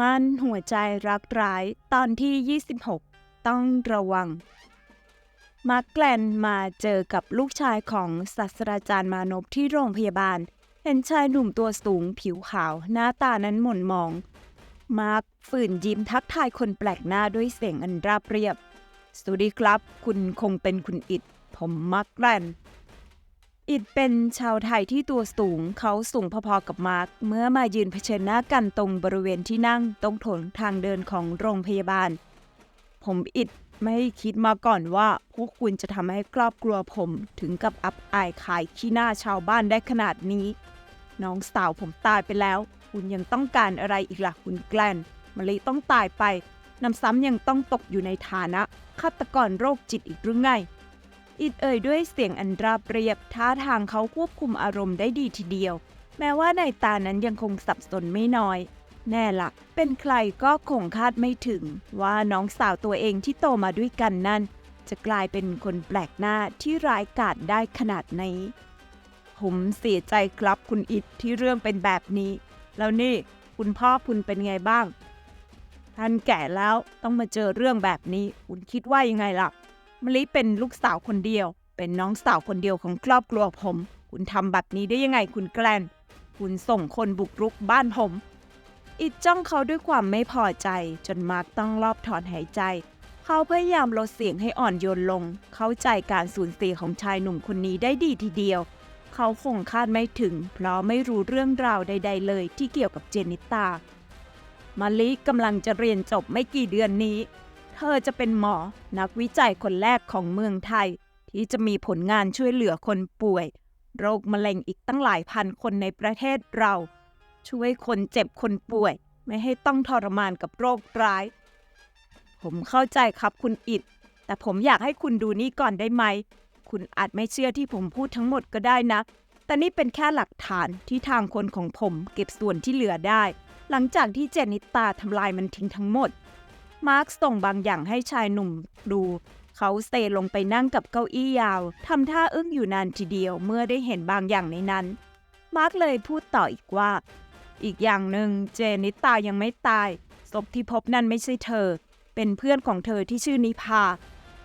มั่นหัวใจรักร้ายตอนที่ 26 ต้องระวัง มาร์กแกลนมาเจอกับลูกชายของศาสตราจารย์มานพที่โรงพยาบาล เห็นชายหนุ่มตัวสูงผิวขาวหน้าตานั้นหม่นมอง มาร์กฝืนยิ้มทักทายคนแปลกหน้าด้วยเสียงอันราบเรียบ สวัสดีครับ คุณคงเป็นคุณอิดผมมาร์กแกลน อิดเป็นชาวไทยที่ตัวสูงเขาสูงพอๆกับมาร์กเมื่อมายืนเผชิญหน้ากันตรงบริเวณที่นั่งตรงถนนทางเดินของโรงพยาบาล ผมอิดไม่คิดมาก่อนว่าพวกคุณจะทำให้ครอบครัวผมถึงกับอับอายขายขี้หน้าชาวบ้านได้ขนาดนี้ น้องสาวผมตายไปแล้ว คุณยังต้องการอะไรอีกล่ะคุณแกลนมาลยต้องตายไปนำซ้ำยังต้องตกอยู่ในฐานะฆาตกรโรคจิตอีกหรือไง อิดเอ่ยด้วยเสียงอันราบเรียบท่าทางเขาควบคุมอารมณ์ได้ดีทีเดียว แม้ว่าในตานั้นยังคงสับสนไม่น้อย แน่ละเป็นใครก็คงคาดไม่ถึง ว่าน้องสาวตัวเองที่โตมาด้วยกันนั่นจะกลายเป็นคนแปลกหน้าที่ร้ายกาจได้ขนาดนี้ผมเสียใจครับคุณอิดที่เรื่องเป็นแบบนี้ แล้วนี่คุณพ่อคุณเป็นไงบ้าง ท่านแก่แล้วต้องมาเจอเรื่องแบบนี้ คุณคิดว่ายังไงล่ะ มะลิเป็นลูกสาวคนเดียว เป็นน้องสาวคนเดียวของครอบครัวผม คุณทำแบบนี้ได้ยังไงคุณแกลน คุณส่งคนบุกรุกบ้านผม อิดจ้องเขาด้วยความไม่พอใจ จนมาร์กต้องรอบถอนหายใจ เขาพยายามลดเสียงให้อ่อนโยนลง เข้าใจการสูญเสียของชายหนุ่มคนนี้ได้ดีทีเดียว เขาคงคาดไม่ถึง เพราะไม่รู้เรื่องราวใด ๆ เลยที่เกี่ยวกับเจนิตามาลิกำลังจะเรียนจบไม่กี่เดือนนี้ เธอจะเป็นหมอนักวิจัยคนแรกของเมืองไทย ที่จะมีผลงานช่วยเหลือคนป่วย โรคมะเร็งอีกตั้งหลายพันคนในประเทศเรา ช่วยคนเจ็บคนป่วย ไม่ให้ต้องทรมานกับโรคร้าย ผมเข้าใจครับคุณอิดแต่ผมอยากให้คุณดูนี่ก่อนได้ไหม คุณอาจไม่เชื่อที่ผมพูดทั้งหมดก็ได้นะ แต่นี่เป็นแค่หลักฐานที่ทางคนของผมเก็บส่วนที่เหลือได้ หลังจากที่เจนิตาทำลายมันทิ้งทั้งหมด มาร์คส่งบางอย่างให้ชายหนุ่มดู เขาเซลงไปนั่งกับเก้าอี้ยาวทำท่าอึ้งอยู่นานทีเดียวเมื่อได้เห็นบางอย่างในนั้น มาร์คเลยพูดต่ออีกว่า อีกอย่างหนึ่งเจนิตายังไม่ตายศพที่พบนั่นไม่ใช่เธอ เป็นเพื่อนของเธอที่ชื่อนิพา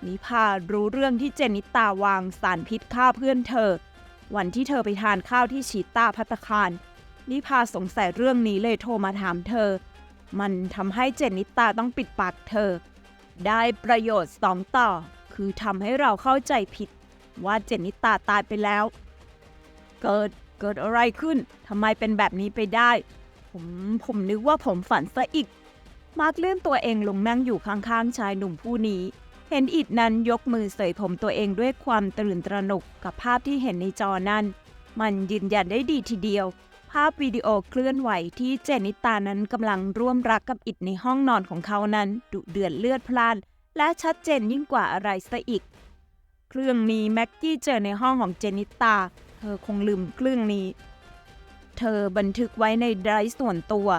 นิพารู้เรื่องที่เจนิตาวางสารพิษฆ่าเพื่อนเธอ วันที่เธอไปทานข้าวที่ชีต้าพัตคารนิพาสงสัยเรื่องนี้เลยโทรมาถามเธอ มันทำให้เจนิตาต้องปิดปากเธอ ได้ประโยชน์สองต่อ คือทำให้เราเข้าใจผิด ว่าเจนิตาตายไปแล้ว เกิดเกิดอะไรขึ้นทำไมเป็นแบบนี้ไปได้ ผมผมนึกว่าผมฝันซะอีก มาร์กเลื่อนตัวเองลงนั่งอยู่ข้างๆชายหนุ่มผู้นี้ เห็นอิดนั้นยกมือเสยผมตัวเองด้วยความตื่นตระหนกกับภาพที่เห็นในจอนั้นมันยืนยันได้ดีทีเดียว ภาพวิดีโอเคลื่อนไหวที่เจนิตานั้นกำลังร่วมรักกับอิดในห้องนอนของเขานั้น ดุเดือดเลือดพล่าน และชัดเจนยิ่งกว่าอะไรซะอีก เครื่องนี้แม็กกี้เจอในห้องของเจนิตา เธอคงลืมเครื่องนี้ เธอบันทึกไว้ในไดรฟ์ส่วนตัว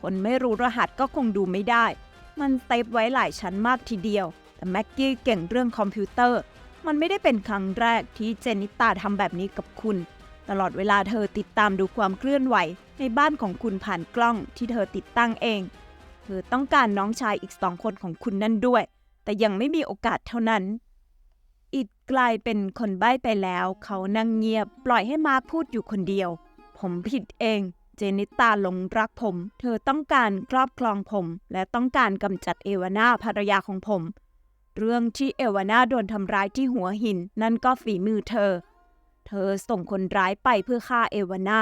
คนไม่รู้รหัสก็คงดูไม่ได้ มันเซฟไว้หลายชั้นมากทีเดียว แต่แม็กกี้เก่งเรื่องคอมพิวเตอร์ มันไม่ได้เป็นครั้งแรกที่เจนิตาทำแบบนี้กับคุณ ตลอดเวลาเธอติดตามดูความเคลื่อนไหว ในบ้านของคุณผ่านกล้องที่เธอติดตั้งเอง เธอต้องการน้องชายอีกสองคนของคุณนั่นด้วย แต่ยังไม่มีโอกาสเท่านั้น อิดกลายเป็นคนใบ้ไปแล้ว เขานั่งเงียบ ปล่อยให้มาร์คพูดอยู่คนเดียว ผมผิดเอง เจนิตาหลงรักผม เธอต้องการครอบครองผม และต้องการกำจัดเอวาน่าภรรยาของผม เรื่องที่เอวาน่าโดนทำร้ายที่หัวหิน นั่นก็ฝีมือเธอ เธอส่งคนร้ายไปเพื่อฆ่าเอวาน่า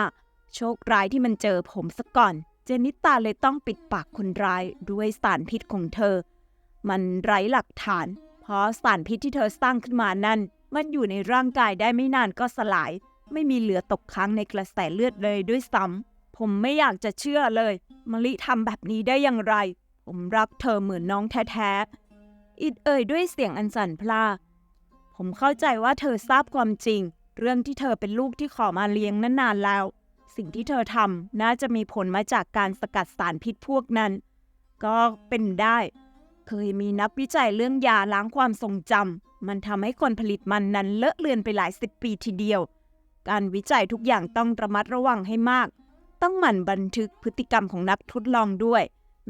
โชคร้ายที่มันเจอผมซะก่อน เจนิตาเลยต้องปิดปากคนร้ายด้วยสารพิษของเธอ มันไร้หลักฐาน เพราะสารพิษที่เธอสร้างขึ้นมานั้น มันอยู่ในร่างกายได้ไม่นานก็สลาย ไม่มีเหลือตกค้างในกระแสเลือดเลยด้วยซ้ำผมไม่อยากจะเชื่อเลยมะลิทำแบบนี้ได้อย่างไร ผมรักเธอเหมือนน้องแท้ๆอิดเอ่ยด้วยเสียงอันสั่นพลาผมเข้าใจว่าเธอทราบความจริง เรื่องที่เธอเป็นลูกที่ขอมาเลี้ยงนั้นนานแล้ว สิ่งที่เธอทำน่าจะมีผลมาจากการสกัดสารพิษพวกนั้น ก็เป็นได้ เคยมีนักวิจัยเรื่องยาล้างความทรงจำมันทำให้คนผลิตมันนั้นเลอะเลือนไปหลายสิบปีทีเดียว การวิจัยทุกอย่างต้องระมัดระวังให้มาก ต้องหมั่นบันทึกพฤติกรรมของนักทดลองด้วย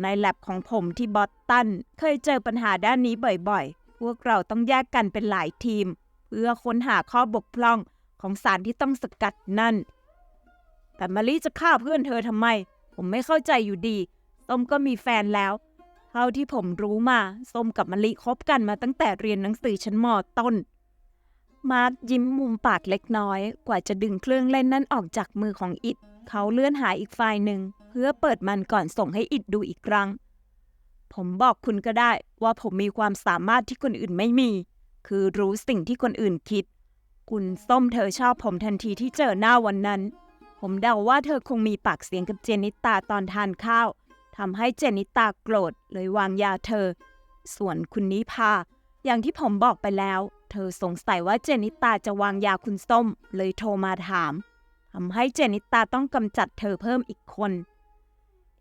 ในแลบของผมที่บอสตันเคยเจอปัญหาด้านนี้บ่อยๆ พวกเราต้องแยกกันเป็นหลายทีม พื่อค้นหาข้อบกพร่องของสารที่ต้องสกัดนั่น แต่มารีจะฆ่าเพื่อนเธอทำไม ผมไม่เข้าใจอยู่ดี ส้มก็มีแฟนแล้ว เท่าที่ผมรู้มา ส้มกับมะลิคบกันมาตั้งแต่เรียนหนังสือชั้นมอต้น มาร์คยิ้มมุมปากเล็กน้อย กว่าจะดึงเครื่องเล่นนั่นออกจากมือของอิด เขาเลื่อนหาอีกไฟล์หนึ่ง เพื่อเปิดมันก่อนส่งให้อิดดูอีกครั้ง ผมบอกคุณก็ได้ว่าผมมีความสามารถที่คนอื่นไม่มี คือรู้สิ่งที่คนอื่นคิด คุณส้มเธอชอบผมทันทีที่เจอหน้าวันนั้น ผมเดาว่าเธอคงมีปากเสียงกับเจนิตาตอนทานข้าวทำให้เจนิตาโกรธเลยวางยาเธอ ส่วนคุณนิพา อย่างที่ผมบอกไปแล้ว เธอสงสัยว่าเจนิตาจะวางยาคุณส้ม เลยโทรมาถามทำให้เจนิตาต้องกำจัดเธอเพิ่มอีกคน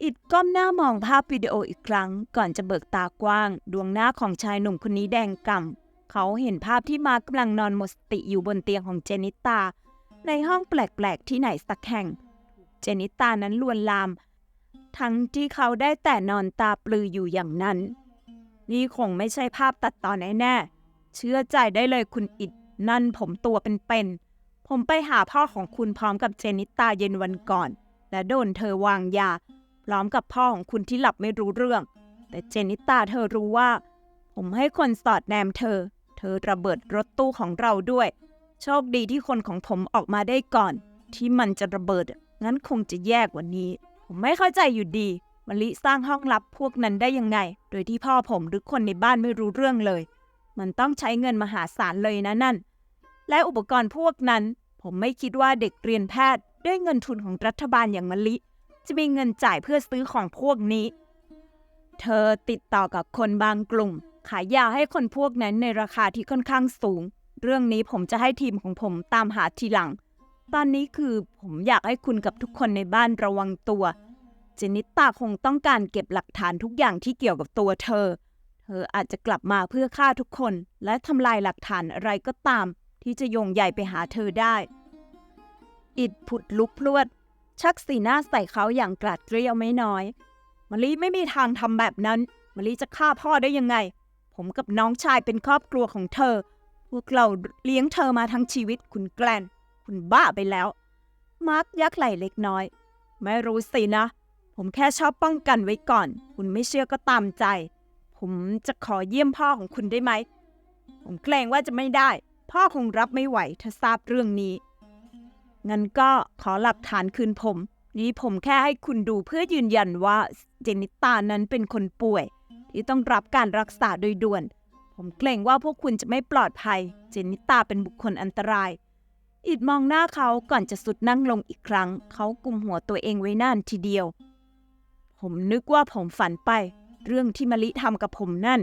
อิดก้มหน้ามองภาพวิดีโออีกครั้ง ก่อนจะเบิกตากว้าง ดวงหน้าของชายหนุ่มคนนี้แดงก่ำ เขาเห็นภาพที่มาร์คกำลังนอนหมดสติอยู่บนเตียงของเจนิตา ในห้องแปลกๆที่ไหนสักแห่ง เจนิตานั้นลวนลาม ทั้งที่เขาได้แต่นอนตาปลืออยู่อย่างนั้น นี่คงไม่ใช่ภาพตัดต่อแน่ๆเชื่อใจได้เลยคุณอิดนั่นผมตัวเป็นๆผมไปหาพ่อของคุณพร้อมกับเจนิตาเย็นวันก่อน และโดนเธอวางยา พร้อมกับพ่อของคุณที่หลับไม่รู้เรื่อง แต่เจนิตาเธอรู้ว่า ผมให้คนสอดแนมเธอ เธอระเบิดรถตู้ของเราด้วย โชคดีที่คนของผมออกมาได้ก่อน ที่มันจะระเบิด งั้นคงจะแย่กว่านี้ ผมไม่เข้าใจอยู่ดีมะลิสร้างห้องลับพวกนั้นได้ยังไง โดยที่พ่อผมหรือคนในบ้านไม่รู้เรื่องเลย มันต้องใช้เงินมหาศาลเลยนะนั่น และอุปกรณ์พวกนั้น ผมไม่คิดว่าเด็กเรียนแพทย์ด้วยเงินทุนของรัฐบาลอย่างมะลิ จะมีเงินจ่ายเพื่อซื้อของพวกนี้ เธอติดต่อกับคนบางกลุ่ม ขายยาให้คนพวกนั้นในราคาที่ค่อนข้างสูง เรื่องนี้ผมจะให้ทีมของผมตามหาทีหลัง ตอนนี้คือผมอยากให้คุณกับทุกคนในบ้านระวังตัวเจนิตตาคงต้องการเก็บหลักฐานทุกอย่างที่เกี่ยวกับตัวเธอ เธออาจจะกลับมาเพื่อฆ่าทุกคน และทำลายหลักฐานอะไรก็ตาม ที่จะโยงใหญ่ไปหาเธอได้ อิดผุดลุกพรวด ชักสีหน้าใส่เขาอย่างกราดเกรียวไม่น้อย มะลิไม่มีทางทำแบบนั้นมะลิจะฆ่าพ่อได้ยังไง ผมกับน้องชายเป็นครอบครัวของเธอ พวกเราเลี้ยงเธอมาทั้งชีวิตคุณแกลน คุณบ้าไปแล้ว มาร์คยักไหล่เล็กน้อย ไม่รู้สินะ ผมแค่ชอบป้องกันไว้ก่อน คุณไม่เชื่อก็ตามใจ ผมจะขอเยี่ยมพ่อของคุณได้ไหม ผมเกรงว่าจะไม่ได้ พ่อคงรับไม่ไหวถ้าทราบเรื่องนี้ งั้นก็ขอหลักฐานคืนผม นี่ผมแค่ให้คุณดูเพื่อยืนยันว่าเจนิตานั้นเป็นคนป่วย ที่ต้องรับการรักษาโดยด่วน ผมเกรงว่าพวกคุณจะไม่ปลอดภัย เจนิตาเป็นบุคคลอันตราย อิดมองหน้าเขาก่อนจะสุดนั่งลงอีกครั้ง เขากุมหัวตัวเองไว้นานทีเดียว ผมนึกว่าผมฝันไป เรื่องที่มะลิทำกับผมนั่น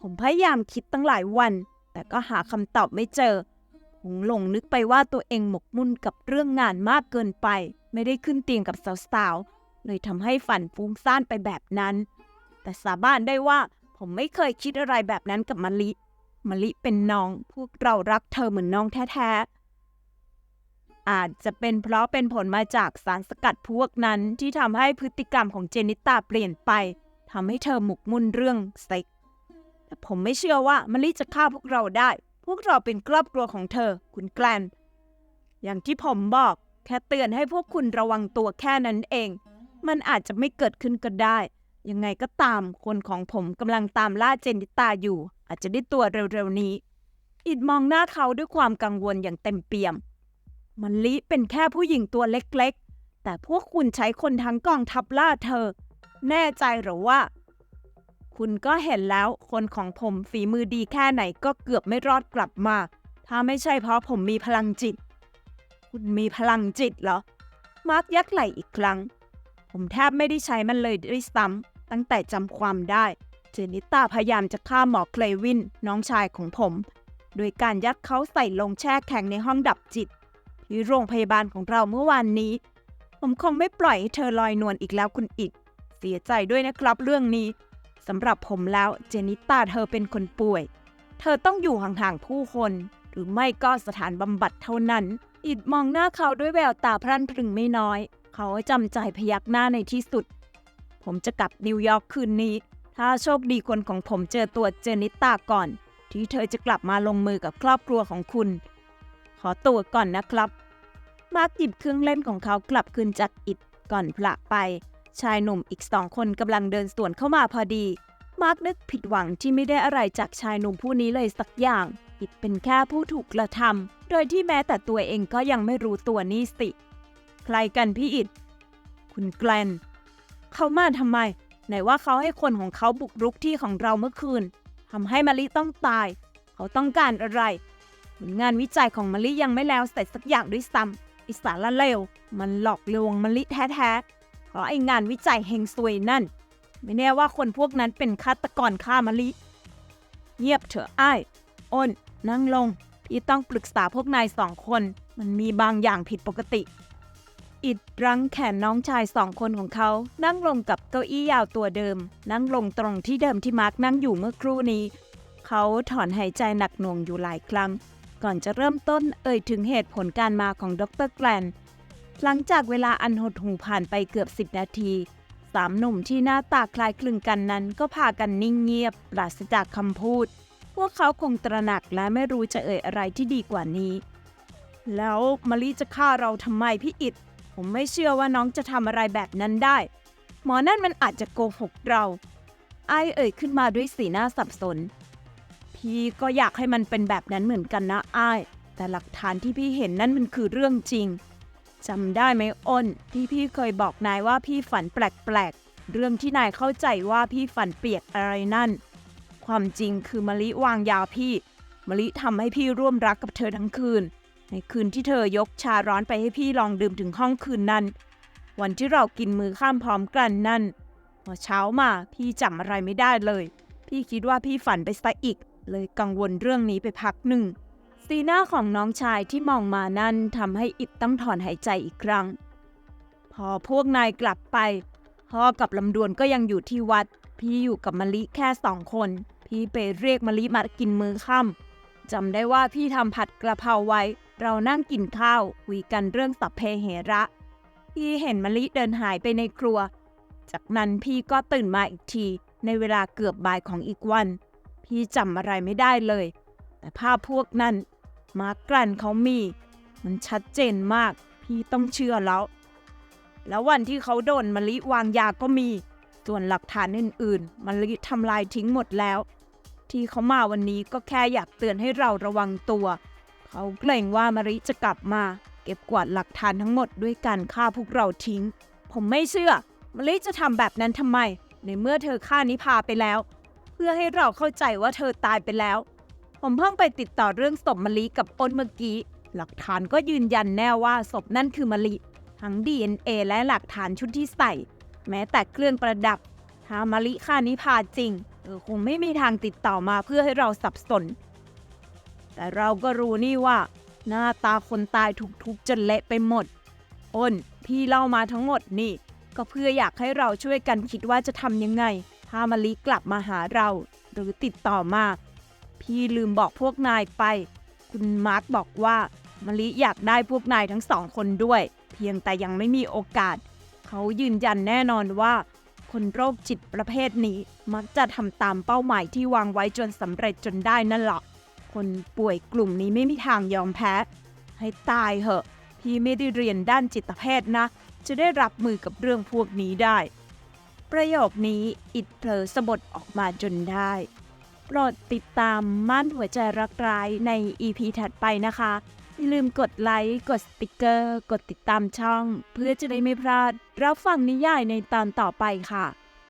ผมพยายามคิดตั้งหลายวัน แต่ก็หาคำตอบไม่เจอ ผมหลงนึกไปว่าตัวเองหมกมุ่นกับเรื่องงานมากเกินไป ไม่ได้ขึ้นเตียงกับสาวๆ เลยทำให้ฝันฟุ้งซ่านไปแบบนั้น แต่สาบานได้ว่าผมไม่เคยคิดอะไรแบบนั้นกับมะลิมะลิเป็นน้อง พวกเรารักเธอเหมือนน้องแท้ๆ อาจจะเป็นเพราะเป็นผลมาจากสารสกัดพวกนั้นที่ทำให้พฤติกรรมของเจนิตาเปลี่ยนไปทำให้เธอหมกมุ่นเรื่องเซ็กแต่ผมไม่เชื่อว่ามะลิจะฆ่าพวกเราได้ พวกเราเป็นครอบครัวของเธอ คุณแกลน อย่างที่ผมบอก แค่เตือนให้พวกคุณระวังตัวแค่นั้นเอง มันอาจจะไม่เกิดขึ้นก็ได้ ยังไงก็ตาม คนของผมกำลังตามล่าเจนิตาอยู่ อาจจะได้ตัวเร็วๆนี้ อิดมองหน้าเขาด้วยความกังวลอย่างเต็มเปี่ยม มันลิเป็นแค่ผู้หญิงตัวเล็กๆ แต่พวกคุณใช้คนทั้งกองทัพล่าเธอ แน่ใจหรือว่า คุณก็เห็นแล้ว คนของผมฝีมือดีแค่ไหนก็เกือบไม่รอดกลับมา ถ้าไม่ใช่เพราะผมมีพลังจิต คุณมีพลังจิตเหรอ มาร์คยักไหลอีกครั้ง ผมแทบไม่ได้ใช้มันเลยด้วยซ้ำตั้งแต่จำความได้ เจนิต้าพยายามจะฆ่าหมอเคลวินน้องชายของผม โดยการยัดเขาใส่ลงแช่แข็งในห้องดับจิต ที่โรงพยาบาลของเราเมื่อวานนี้ ผมคงไม่ปล่อยให้เธอลอยนวลอีกแล้วคุณอิดเสียใจด้วยนะครับเรื่องนี้ สำหรับผมแล้วเจนิตาเธอเป็นคนป่วย เธอต้องอยู่ห่างๆผู้คน หรือไม่ก็สถานบำบัดเท่านั้น อิดมองหน้าเขาด้วยแววตาพรั่นพรึงไม่น้อย เขาจำใจพยักหน้าในที่สุด ผมจะกลับนิวยอร์กคืนนี้ ถ้าโชคดีคนของผมเจอตัวเจนิตาก่อน ที่เธอจะกลับมาลงมือกับครอบครัวของคุณ ขอตัวก่อนนะครับ มาร์กหยิบเครื่องเล่นของเขากลับคืนจากอิดก่อนผละไป ชายหนุ่มอีกสองคนกำลังเดินสวนเข้ามาพอดี มาร์กนึกผิดหวังที่ไม่ได้อะไรจากชายหนุ่มผู้นี้เลยสักอย่างอิดเป็นแค่ผู้ถูกกระทำโดยที่แม้แต่ตัวเองก็ยังไม่รู้ตัวนี่สิ ใครกันพี่อิดคุณแกลนเขามาทำไม ไหนว่าเขาให้คนของเขาบุกรุกที่ของเราเมื่อคืนทำให้มะลิต้องตาย เขาต้องการอะไรผลงานวิจัยของมะลิยังไม่แล้วเสร็จสักอย่างด้วยซ้ำอิสารละเลว มันหลอกลวงมะลิแท้ๆ เพราะไองานวิจัยเฮงซวยนั่น ไม่แน่ว่าคนพวกนั้นเป็นฆาตกรฆ่ามะลิ เงียบเถอะไอ้อ้น นั่งลง พี่ต้องปรึกษาพวกนายสองคน มันมีบางอย่างผิดปกติ อิดรั้งแขนน้องชายสองคนของเขา นั่งลงกับเก้าอี้ยาวตัวเดิม นั่งลงตรงที่เดิมที่มาร์กนั่งอยู่เมื่อครู่นี้ เขาถอนหายใจหนักหน่วงอยู่หลายครั้ง ก่อนจะเริ่มต้นเอ่ยถึงเหตุผลการมาของดรแกลน หลังจากเวลาอันหดหูผ่านไปเกือบ 10 นาทีสามหนุ่มที่หน้าตาคล้ายคลึงกันนั้นก็พากันนิ่งเงียบ ปราศจากคำพูด พวกเขาคงตระหนักและไม่รู้จะเอ่ยอะไรที่ดีกว่านี้ แล้วมารีจะฆ่าเราทำไมพี่อิดผมไม่เชื่อว่าน้องจะทำอะไรแบบนั้นได้ หมอนั่นมันอาจจะโกหกเรา ไอเอ่ยขึ้นมาด้วยสีหน้าสับสน พี่ก็อยากให้มันเป็นแบบนั้นเหมือนกันนะไอแต่หลักฐานที่พี่เห็นนั่นมันคือเรื่องจริง จำได้ไหมอ้น ที่พี่เคยบอกนายว่าพี่ฝันแปลกๆ เรื่องที่นายเข้าใจว่าพี่ฝันเปียกอะไรนั่น ความจริงคือมะลิวางยาพี่มะลิทำให้พี่ร่วมรักกับเธอทั้งคืน ในคืนที่เธอยกชาร้อนไปให้พี่ลองดื่มถึงห้องคืนนั้น วันที่เรากินมือข้ามพร้อมกันนั่นพอเช้ามาพี่จำอะไรไม่ได้เลย พี่คิดว่าพี่ฝันไปซะอีก เลยกังวลเรื่องนี้ไปพักหนึ่ง สีหน้าของน้องชายที่มองมานั่นทำให้อิดต้องถอนหายใจอีกครั้ง พอพวกนายกลับไป พ่อกับลำดวนก็ยังอยู่ที่วัด พี่อยู่กับมะลิแค่สองคน พี่ไปเรียกมะลิมากินมื้อค่ำจำได้ว่าพี่ทำผัดกระเพราไว้ เรานั่งกินข้าวคุยกันเรื่องสัพเพเหระ พี่เห็นมะลิเดินหายไปในครัว จากนั้นพี่ก็ตื่นมาอีกที ในเวลาเกือบบ่ายของอีกวัน พี่จำอะไรไม่ได้เลยแต่ภาพพวกนั้น มาร์กกลันเขามี มันชัดเจนมาก พี่ต้องเชื่อแล้ว แล้ววันที่เขาโดนมะลิวางยาก็มี ส่วนหลักฐานอื่นๆมะลิทำลายทิ้งหมดแล้ว ที่เขามาวันนี้ก็แค่อยากเตือนให้เราระวังตัว เขาเกรงว่ามะลิจะกลับมา เก็บกวาดหลักฐานทั้งหมดด้วยการฆ่าพวกเราทิ้ง ผมไม่เชื่อมะลิจะทำแบบนั้นทำไม ในเมื่อเธอฆ่านิพาไปแล้ว เพื่อให้เราเข้าใจว่าเธอตายไปแล้ว ผมเพิ่งไปติดต่อเรื่องศพมะลิกับอ้นเมื่อกี้ หลักฐานก็ยืนยันแน่ว่าศพนั่นคือมะลิ ทั้ง DNA และหลักฐานชุดที่ใส่ แม้แต่เครื่องประดับ ถ้ามะลิฆ่านิพาจริงเธอคงไม่มีทางติดต่อมาเพื่อให้เราสับสน แต่เราก็รู้นี่ว่า หน้าตาคนตายถูกทุบจนเละไปหมด อ้น พี่เล่ามาทั้งหมดนี่ ก็เพื่ออยากให้เราช่วยกันคิดว่าจะทำยังไง ถ้ามะลิกลับมาหาเรา หรือติดต่อมา พี่ลืมบอกพวกนายไป คุณมาร์คบอกว่ามะลิอยากได้พวกนายทั้งสองคนด้วย เพียงแต่ยังไม่มีโอกาส เขายืนยันแน่นอนว่า คนโรคจิตประเภทนี้มักจะทำตามเป้าหมายที่วางไว้จนสำเร็จจนได้นั่นแหละคนป่วยกลุ่มนี้ไม่มีทางยอมแพ้ ให้ตายเหอะ พี่ไม่ได้เรียนด้านจิตแพทย์นะ จะได้รับมือกับเรื่องพวกนี้ได้ ประโยคนี้อิดเผลอสะบดออกมาจนได้ ปรดติดตามม่านหัวใจรักร้ายใน EP ถัดไปนะคะ อย่าลืมกดไลค์ กดสติกเกอร์ กดติดตามช่อง เพื่อจะได้ไม่พลาด รับฟังนิยายในตอนต่อไปค่ะ